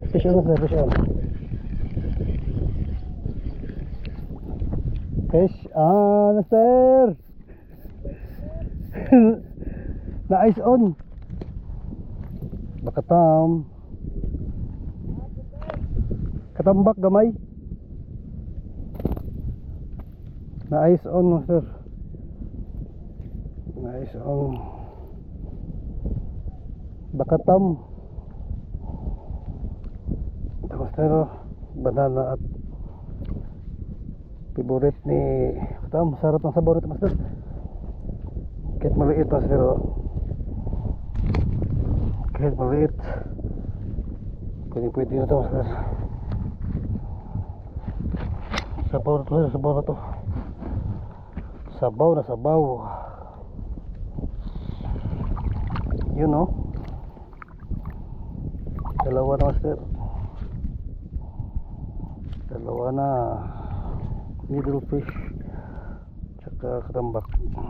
Fish on sir, fish on. Fish on sir. na ice on. Bakatam. Katambak gamay. Na ice on sir. Na ice on. Bakatam. Tapos pero banana at favorite ni Tam, sarap ng sabor ito master. Kahit maliit mas pero kahit maliit pwede pwede na ito master. Sabaw na to, sabaw na to. Sabaw na sabaw. Yun no. Dalawa na master. Dalawa na middle fish tsaka katambak.